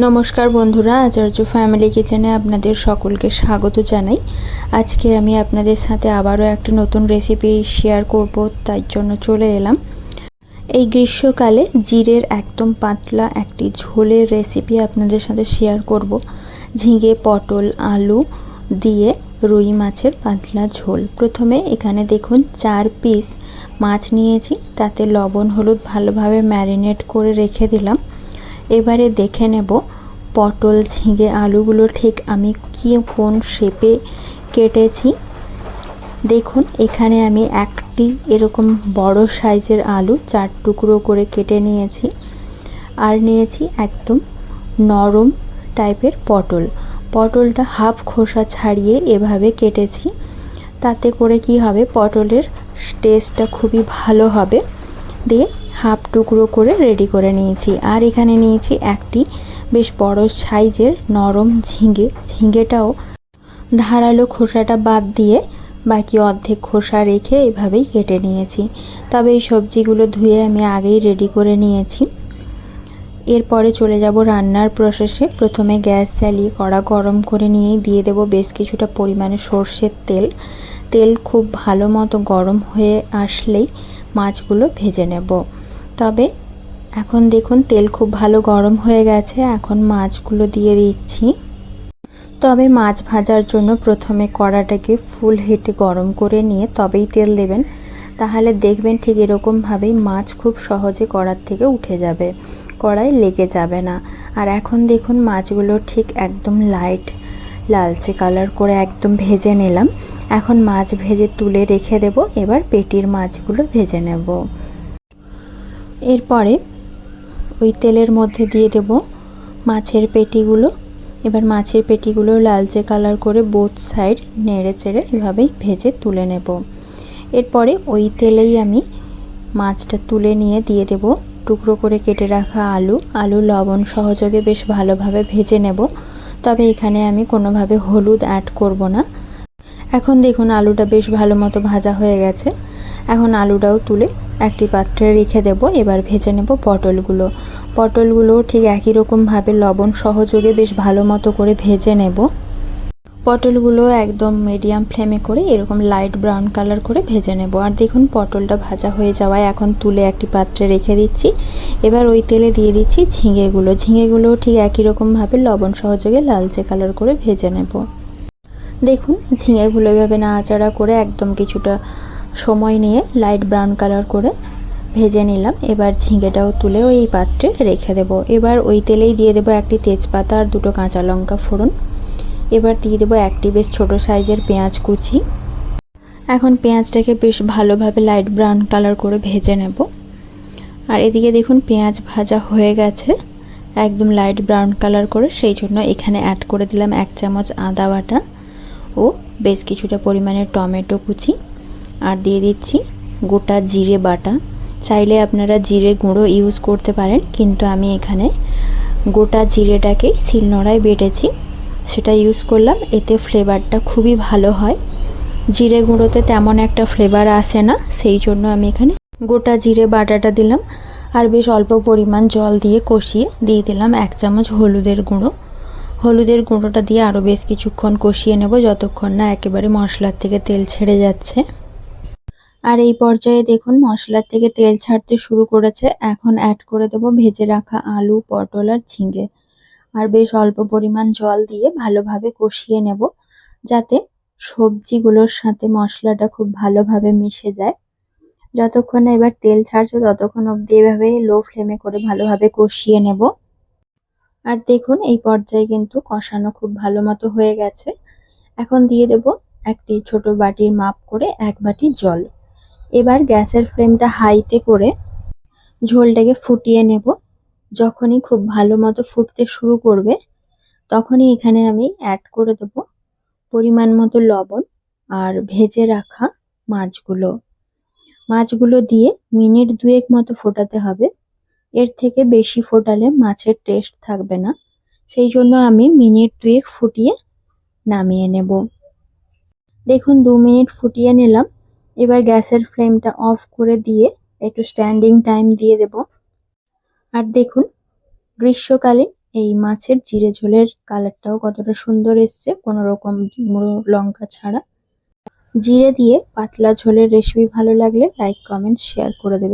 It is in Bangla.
নমস্কার বন্ধুরা, আচার্য ফ্যামিলি কিচেনে আপনাদের সকলকে স্বাগত জানাই। আজকে আমি আপনাদের সাথে আবারও একটি নতুন রেসিপি শেয়ার করব তার জন্য চলে এলাম। এই গ্রীষ্মকালে জিরের একদম পাতলা একটি ঝোলের রেসিপি আপনাদের সাথে শেয়ার করব। ঝিঙে, পটল, আলু দিয়ে রুই মাছের পাতলা ঝোল। প্রথমে এখানে দেখুন চার পিস মাছ নিয়েছি, তাতে লবণ, হলুদ ভালোভাবে ম্যারিনেট করে রেখে দিলাম। এবারে দেখে নেব। পটল, ঝিঙে, আলুগুলো ঠিক আমি কি কোন শেপে কেটেছি। দেখুন, এখানে আমি একটি এরকম বড় সাইজের আলু চার টুকরো করে কেটে নিয়েছি আর নিয়েছি একদম নরম টাইপের পটল। পটলটা হাফ খোসা ছাড়িয়ে এভাবে কেটেছি, তাতে করে কি হবে? পটলের টেস্টটা খুবই ভালো হবে। দিয়ে হাফ টুকরো করে রেডি করে নিয়েছি। আর এখানে নিয়েছি একটি বেশ বড় সাইজের নরম ঝিঙে। ঝিঙেটাও ধারালো খোসাটা বাদ দিয়ে বাকি অর্ধেক খোসা রেখে এভাবেই কেটে নিয়েছি। তবে এই সবজিগুলো ধুয়ে আমি আগেই রেডি করে নিয়েছি। এরপরে চলে যাব রান্নার প্রসেসে প্রথমে গ্যাস চালিয়ে কড়া গরম করে নিয়ে দিয়ে দেব বেশ কিছুটা পরিমাণে সর্ষের তেল। তেল খুব ভালো মতো গরম হয়ে আসলেই মাছগুলো ভেজে নেব। তবে এখন দেখুন তেল খুব ভালো গরম হয়ে গেছে, এখন মাছগুলো দিয়ে দিচ্ছি। তবে মাছ ভাজার জন্য প্রথমে কড়াটাকে ফুল হিটে গরম করে নিয়ে তবেই তেল দেবেন। তাহলে দেখবেন ঠিক এরকমভাবেই মাছ খুব সহজে কড়ার থেকে উঠে যাবে, কড়াই লেগে যাবে না। আর এখন দেখুন মাছগুলো ঠিক একদম লাইট লালচে কালার করে একদম ভেজে নিলাম। এখন মাছ ভেজে তুলে রেখে দেব, এবার পেটির মাছগুলো ভেজে নেব। এরপরে ওই তেলের মধ্যে দিয়ে দেব মাছের পেটিগুলো। এবার মাছের পেটিগুলো লালচে কালার করে বোথ সাইড নেড়ে চেড়ে এভাবেই ভেজে তুলে নেব। এরপরে ওই তেলেই আমি মাছটা তুলে নিয়ে দিয়ে দেব। টুকরো করে কেটে রাখা আলু। আলু, লবণ সহযোগে বেশ ভালোভাবে ভেজে নেব। তবে এখানে আমি কোনোভাবে হলুদ অ্যাড করব না। এখন দেখুন আলুটা বেশ ভালো মতো ভাজা হয়ে গেছে। এখন আলুটাও তুলে একটি পাত্রে রেখে দেব, এবার ভেজে নেব পটলগুলো। পটলগুলো ঠিক একই রকমভাবে লবণ সহযোগে বেশ ভালো মতো করে ভেজে নেব। পটলগুলো একদম মিডিয়াম ফ্লেমে করে এরকম লাইট ব্রাউন কালার করে ভেজে নেব। আর দেখুন, পটলটা ভাজা হয়ে যাওয়ায় এখন তুলে একটি পাত্রে রেখে দিচ্ছি। এবার ওই তেলে দিয়ে দিচ্ছি ঝিঙেগুলো। ঝিঙেগুলো ঠিক একই রকমভাবে লবণ সহযোগে লালচে কালার করে ভেজে নেব। দেখুন, ঝিঙেগুলো এভাবে নাড়াচাড়া করে একদম কিছুটা সময় নিয়ে লাইট ব্রাউন কালার করে ভেজে নিলাম। এবার ঝিঙেটাও তুলে ওই পাত্রে রেখে দেব। এবার ওই তেলেই দিয়ে দেবো একটি তেজপাতা আর দুটো কাঁচা লঙ্কা ফোড়ন। এবার দিয়ে দেবো একটি বেশ ছোটো সাইজের পেঁয়াজ কুচি। এখন পেঁয়াজটাকে বেশ ভালোভাবে লাইট ব্রাউন কালার করে ভেজে নেব। আর এদিকে দেখুন পেঁয়াজ ভাজা হয়ে গেছে। একদম লাইট ব্রাউন কালার করে। সেই জন্য এখানে অ্যাড করে দিলাম এক চামচ আদা বাটা ও বেশ কিছুটা পরিমাণে টমেটো কুচি। আর দিয়ে দিচ্ছি গোটা জিরে বাটা। চাইলে আপনারা জিরে গুঁড়ো ইউজ করতে পারেন, কিন্তু আমি এখানে গোটা জিরেটাকে শিলনোড়ায় বেটেছি। সেটা ইউজ করলাম, এতে ফ্লেভারটা খুবই ভালো হয়। জিরে গুঁড়োতে তেমন একটা ফ্লেভার আসে না, সেই জন্য আমি এখানে গোটা জিরে বাটাটা দিলাম। আর বেশ অল্প পরিমাণ জল দিয়ে কষিয়ে দিয়ে দিলাম এক চামচ হলুদের গুঁড়ো। হলুদের গুঁড়োটা দিয়ে আরও বেশ কিছুক্ষণ কষিয়ে নেব, যতক্ষণ না একেবারে মশলার থেকে তেল ছেড়ে যাচ্ছে। আর এই পর্যায়ে দেখুন, মশলার থেকে তেল ছাড়তে শুরু করেছে। এখন অ্যাড করে দেবো ভেজে রাখা আলু, পটল আর ঝিঙে। আর বেশ অল্প পরিমাণ জল দিয়ে ভালোভাবে কষিয়ে নেব, যাতে সবজিগুলোর সাথে মশলাটা খুব ভালোভাবে মিশে যায়। যতক্ষণ এবার তেল ছাড়ছে ততক্ষণ অবধি এভাবে লো ফ্লেমে করে ভালোভাবে কষিয়ে নেব। আর দেখুন, এই পর্যায়ে কিন্তু কষানো খুব ভালো মতো হয়ে গেছে। এখন দিয়ে দেব একটি ছোট বাটির মাপ করে এক বাটি জল। এবার গ্যাসের ফ্লেমটা হাইতে করে ঝোলটাকে ফুটিয়ে নেব। যখনই খুব ভালো মতো ফুটতে শুরু করবে, তখনই এখানে আমি অ্যাড করে দেব পরিমাণ মতো লবণ আর ভেজে রাখা মাছগুলো। মাছগুলো দিয়ে মিনিট দুয়েক মতো ফোটাতে হবে। এর থেকে বেশি ফোটালে মাছের টেস্ট থাকবে না। সেই জন্য আমি মিনিট দুয়েক ফুটিয়ে নামিয়ে নেব। দেখুন, দু মিনিট ফুটিয়ে নিলাম। এবার গ্যাসের ফ্লেমটা অফ করে দিয়ে একটু স্ট্যান্ডিং টাইম দিয়ে দেব। আর দেখুন, গ্রীষ্মকালে এই মাছের জিরে ঝোলের কালারটাও কতটা সুন্দর এসছে, কোনো রকম গুঁড়ো লঙ্কা ছাড়া। জিরে দিয়ে পাতলা ঝোলের রেসিপি ভালো লাগলে লাইক কমেন্ট শেয়ার করে দেবেন।